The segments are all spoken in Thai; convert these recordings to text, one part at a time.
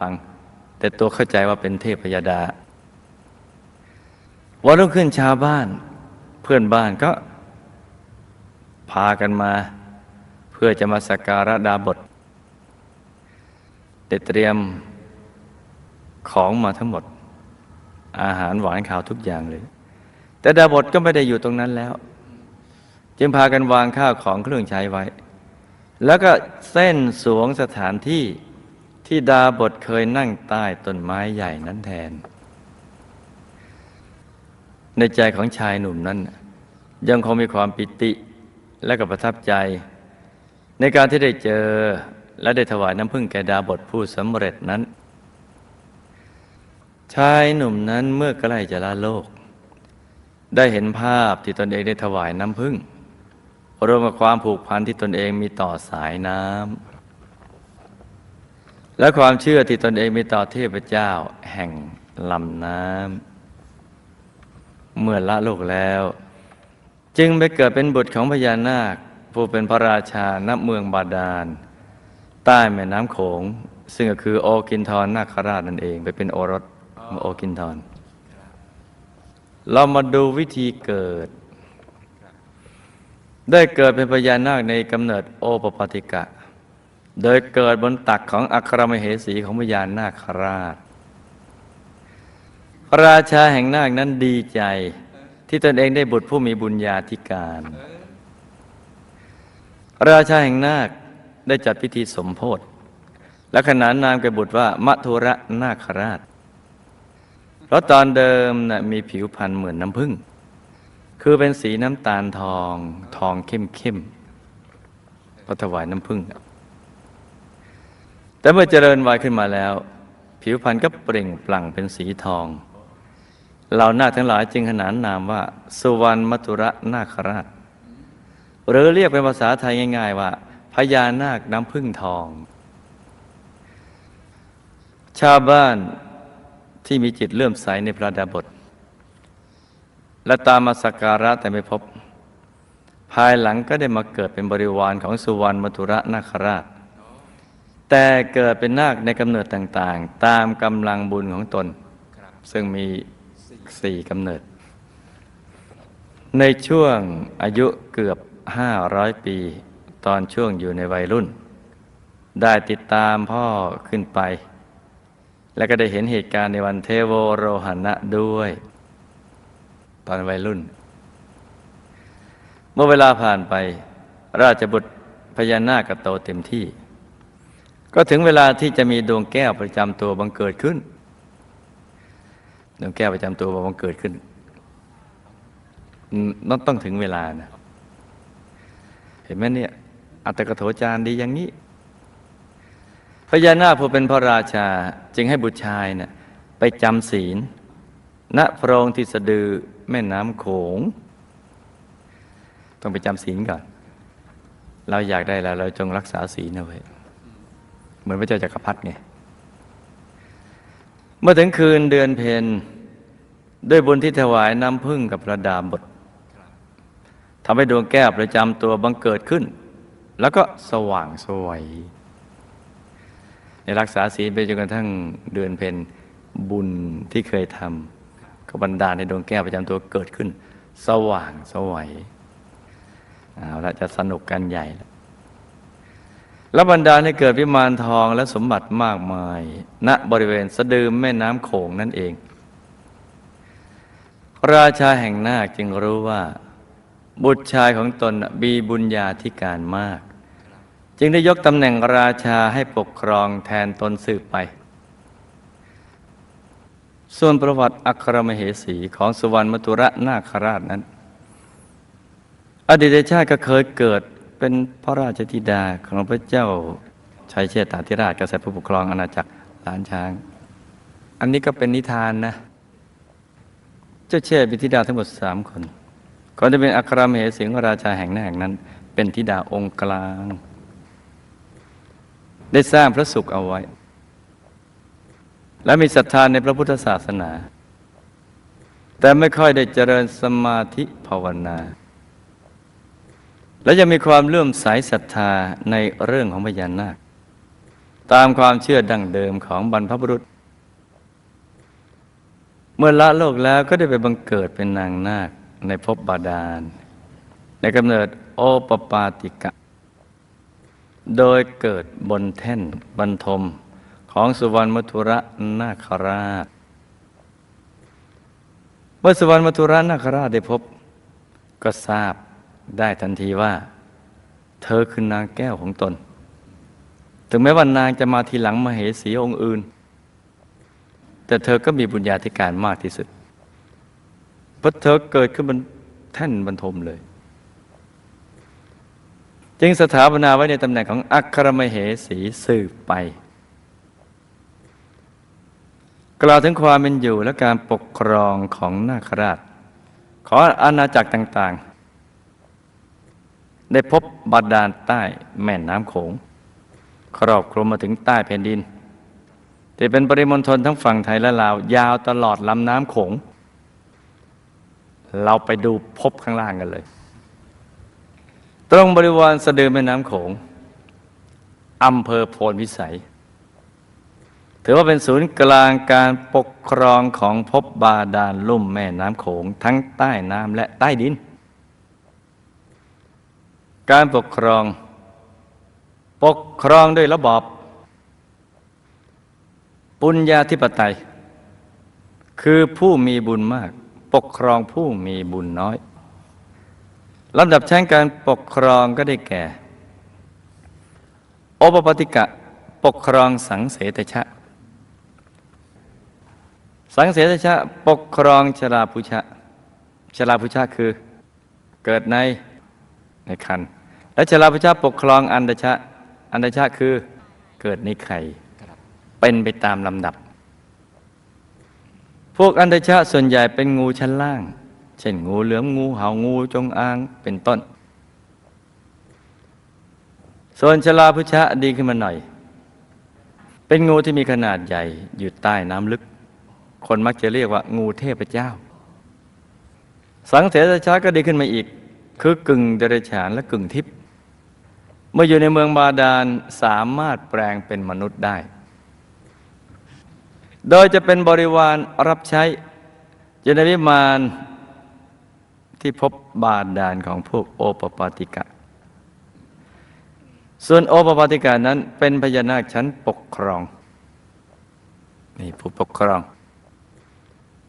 ฟัง แต่ตัวเข้าใจว่าเป็นเทพยดา วันรุ่งขึ้นชาวบ้าน เพื่อนบ้านก็พากันมา เพื่อจะมาสักการะดาบทเตรียมของมาทั้งหมด อาหารหวานข่าวทุกอย่างเลย แต่ดาบทก็ไม่ได้อยู่ตรงนั้นแล้ว จึงพากันวางข้าวของเครื่องใช้ไว้ แล้วก็เส้นสวงสถานที่ ที่ดาบทเคยนั่งใต้ต้นไม้ใหญ่นั้นแทน ในใจของชายหนุ่มนั้น ยังคงมีความปิติและก็ประทับใจ ในการที่ได้เจอและได้ถวายน้ำพึ่งแก่ดาบทผู้สำเร็จนั้น ชายหนุ่มนั้นเมื่อใกล้จะละโลก ได้เห็นภาพที่ตนเองได้ถวายน้ำพึ่งรวมกับความผูกพันที่ตนเองมีต่อสายน้ำ และความเชื่อที่ตนเองมีต่อเทพเจ้าแห่งลำน้ำเมื่อละโลกแล้ว จึงไปเกิดเป็นบุตรของพญานาค ผู้เป็นพระราชาณเมืองบาดาล ใต้แม่น้ำโขง ซึ่งก็คือโอกินทรนาคราชนั่นเอง ไปเป็นโอรสโอกินทรเรามาดูวิธีเกิด ได้เกิดเป็นพญานาคในกำเนิดโอปปาติกะ โดยเกิดบนตักของอัครมเหสีของพญานาคราชพระราชาแห่งนาคนั้นดีใจที่ตนเองได้บุตรผู้มีบุญญาธิการ ราชาแห่งนาคได้จัดพิธีสมโพธิและขนานนามแก่บุตรว่ามัทุระนาคราช เพราะตอนเดิมนะ่ะมีผิวพรรณเหมือนน้ำผึ้งคือเป็นสีน้ำตาลทองทองเข้มเข้มๆเพระถวายน้ำผึ้งอะ แต่เมื่อเจริญวัยขึ้นมาแล้ว ผิวพรรณก็เปล่งปลั่งเป็นสีทองเหล่านาคทั้งหลายจึงขนานนามว่า สุวรรณมัทุระนาคราช หรือเรียกเป็นภาษาไทยง่าย ๆ ว่าพญานาคน้ำพึ่งทอง ชาวบ้านที่มีจิตเลื่อมใสในพระดาบท และตามมาสักการะแต่ไม่พบ ภายหลังก็ได้มาเกิดเป็นบริวารของสุวรรณมัทุระนาคราช แต่เกิดเป็นนาคในกำเนิดต่างๆ ตามกำลังบุญของตน ซึ่งมีสี่กำเนิด ในช่วงอายุเกือบ 500 ปี ตอนช่วงอยู่ในวัยรุ่น ได้ติดตามพ่อขึ้นไป และก็ได้เห็นเหตุการณ์ในวันเทโวโรหณะด้วย ตอนวัยรุ่น เมื่อเวลาผ่านไปราชบุตรพญานาคก็โตเต็มที่ ก็ถึงเวลาที่จะมีดวงแก้วประจำตัวบังเกิดขึ้น ดวงแก้วประจำตัวบังเกิดขึ้นต้องต้องถึงเวลานะ เห็นไหมเนี่ยอัตกโถจารดีอย่างนี้ พญานาคผู้เป็นพระราชาจึงให้บุตรชายเนะ่ยไปจำศีลณโพรงที่สะดือแม่น้ำโขง ต้องไปจำศีลก่อน เราอยากได้แล้ว เราจงรักษาศีลเอาไว้ มือนพระเจ้าจักรพรรดิไงเมื่อถึงคืนเดือนเพนด้วยบุญที่ถวายน้ำพึ่งกับพระดาบททำให้ดวงแก้วประจำตัวบังเกิดขึ้น แล้วก็สว่างสวยในรักษาศีลไปจนกระทั่งเดือนเพนบุญที่เคยทำก็บันดาลในดวงแก้วประจำตัวเกิดขึ้น สว่างสวยเอาละจะสนุกกันใหญ่แล้ว แล้วบรรดาให้เกิดวิมานทองและสมบัติมากมาย ณบริเวณสะดืมแม่น้ำโขงนั่นเอง ราชาแห่งนาคจึงรู้ว่า บุตรชายของตนมีบุญญาธิการมาก จึงได้ยกตำแหน่งราชาให้ปกครองแทนตนสืบไป ส่วนประวัติอัครมเหสีของสุวรรณมตุระนาคราชนั้น อดีตชาติก็เคยเกิด เป็นพระราชธิดาของพระเจ้าชัยเชษฐาธิราชกษัตริย์ผู้ปกครองอาณาจักรล้านช้าง อันนี้ก็เป็นนิทานนะ เจ้าเชษมีธิดาทั้งหมดสามคนก่อนจะเป็นอัครมเหสีของราชาแห่งหน้าแห่งนั้น เป็นธิดาองค์กลาง ได้สร้างพระสุขเอาไว้ และมีศรัทธาในพระพุทธศาสนา แต่ไม่ค่อยได้เจริญสมาธิภาวนา และยังมีความเลื่อมใสศรัทธาในเรื่องของพญานาค ตามความเชื่อดั้งเดิมของบรรพบุรุษ เมื่อละโลกแล้วก็ได้ไปบังเกิดเป็นนางนาคในภพบาดาล ในกำเนิดโอปปาติกะ โดยเกิดบนแท่นบรรทมของสุวรรณมัทุระนาคราช เมื่อสุวรรณมัทุระนาคราชได้พบก็ทราบ ได้ทันทีว่า เธอคือนางแก้วของตน ถึงแม้ว่านางจะมาทีหลังมาเหสีองค์อื่น แต่เธอก็มีบุญญาธิการมากที่สุด เพราะเธอเกิดขึ้นบนแท่นบรรทมเลย จึงสถาปนาไว้ในตำแหน่งของอัครมเหสีสืบไป กล่าวถึงความเป็นอยู่และการปกครองของนาคราช ขออาณาจักรต่างๆ ได้พบบาดาลใต้แม่น้ำโขง ครอบคลุมมาถึงใต้แผ่นดินที่เป็นปริมณฑลทั้งฝั่งไทยและลาว ยาวตลอดลำน้ำโขง เราไปดูพบข้างล่างกันเลย ตรงบริวารสะดือแม่น้ำโขงอำเภอโพนวิสัย ถือว่าเป็นศูนย์กลางการปกครองของภพบาดาลลุ่มแม่น้ำโขง ทั้งใต้น้ำและใต้ดิน การปกครอง ปกครองด้วยระบอบ ปุญญาธิปไตย คือผู้มีบุญมาก ปกครองผู้มีบุญน้อยลำดับชั้นการปกครองก็ได้แก่ โอปปติกะปกครองสังเสตชะ สังเสตชะปกครองชลาภุชะชลาภุชะคือเกิดในในคัน และชลาภุชะปกครองอันดชะอันดชะคือเกิดในไข่เป็นไปตามลำดับ พวกอันดชะส่วนใหญ่เป็นงูชั้นล่าง เช่นงูเหลือมงูเห่างูจงอางเป็นต้น ส่วนชลาพุชะดีขึ้นมาหน่อย เป็นงูที่มีขนาดใหญ่อยู่ใต้น้ำลึก คนมักจะเรียกว่างูเทพเจ้า สังเสตชาก็ดีขึ้นมาอีก คือกึ่งเดรัจฉานและกึ่งทิพย์ เมื่ออยู่ในเมืองบาดาลสามารถแปลงเป็นมนุษย์ได้ โดยจะเป็นบริวารรับใช้อยู่ในวิมานที่พบบาดาลของพวกโอปปาติกะ ส่วนโอปปาติกานั้นเป็นพญานาคชั้นปกครอง นี่ผู้ปกครอง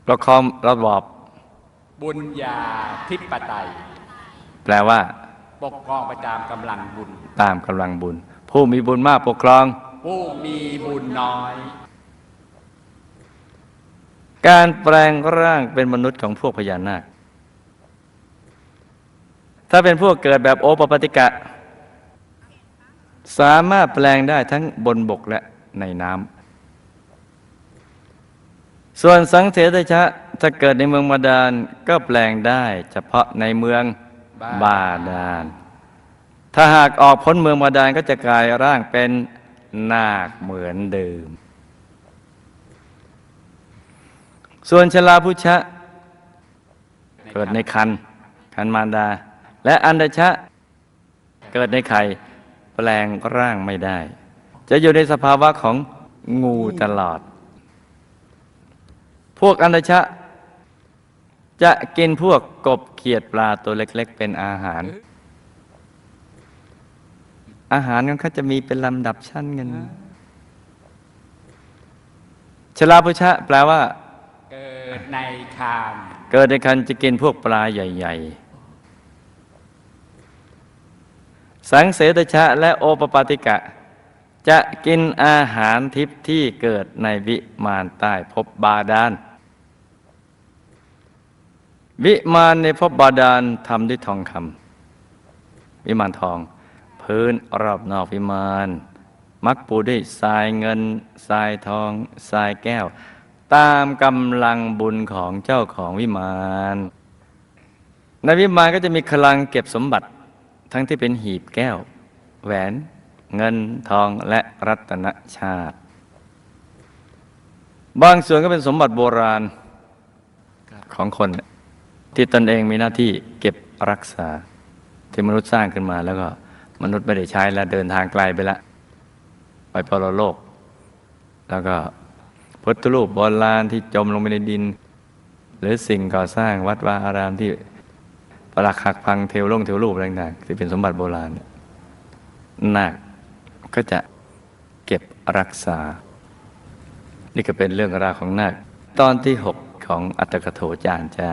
ประคองระบอบ บุญญาธิปไตย แปลว่า ปกครองไปตามกำลังบุญ ตามกำลังบุญ ผู้มีบุญมากปกครอง ผู้มีบุญน้อย การแปลงร่างเป็นมนุษย์ของพวกพญานาค ถ้าเป็นพวกเกิดแบบโอปปาติกะ สามารถแปลงได้ทั้งบนบกและในน้ำ ส่วนสังเสตชะถ้าเกิดในเมืองบาดาลก็แปลงได้เฉพาะในเมือง บาดาล ถ้าหากออกพ้นเมืองบาดาลก็จะกลายร่างเป็นนาคเหมือนเดิม ส่วนชลาพุชะ เกิดในคันคันมารดา และอันดชะเกิดในไข่แปลงร่างไม่ได้ จะอยู่ในสภาวะของงูตลอด พวกอันดชะ จะกินพวกกบเขียดปลาตัวเล็ก ๆ เป็นอาหาร อาหารของเขาจะมีเป็นลำดับชั้นกันชลาพุชะ แปลว่า เกิดในคามเกิดในคันจะกินพวกปลาใหญ่ ๆ สังเสตชะ และโอปปาติกะ จะกินอาหารทิพย์ที่เกิดในวิมานใต้ภพบาดาล วิมานในภพบาดาลทำด้วยทองคำวิมานทอง พื้นรอบนอกวิมาน มักปูด้วยทรายเงินทรายทองทรายแก้ว ตามกำลังบุญของเจ้าของวิมาน ในวิมานก็จะมีคลังเก็บสมบัติทั้งที่เป็นหีบแก้ว แหวน เงินทองและรัตนชาติ บางส่วนก็เป็นสมบัติโบราณของคน ที่ตนเองมีหน้าที่เก็บรักษา ที่มนุษย์สร้างขึ้นมาแล้วก็มนุษย์ไม่ได้ใช้แล้วเดินทางไกลไปละ ไปปรโลก แล้วก็พุทธรูปโบราณที่จมลงไปในดิน หรือสิ่งก่อสร้างวัดวาอารามที่ปรักหักพังเทวลงเทวรูปอะไรต่างๆที่เป็นสมบัติโบราณเนี่ยนาคก็จะเก็บรักษา นี่ก็เป็นเรื่องราวของนาคตอนที่หกของอัตถกโถจารย์จ้า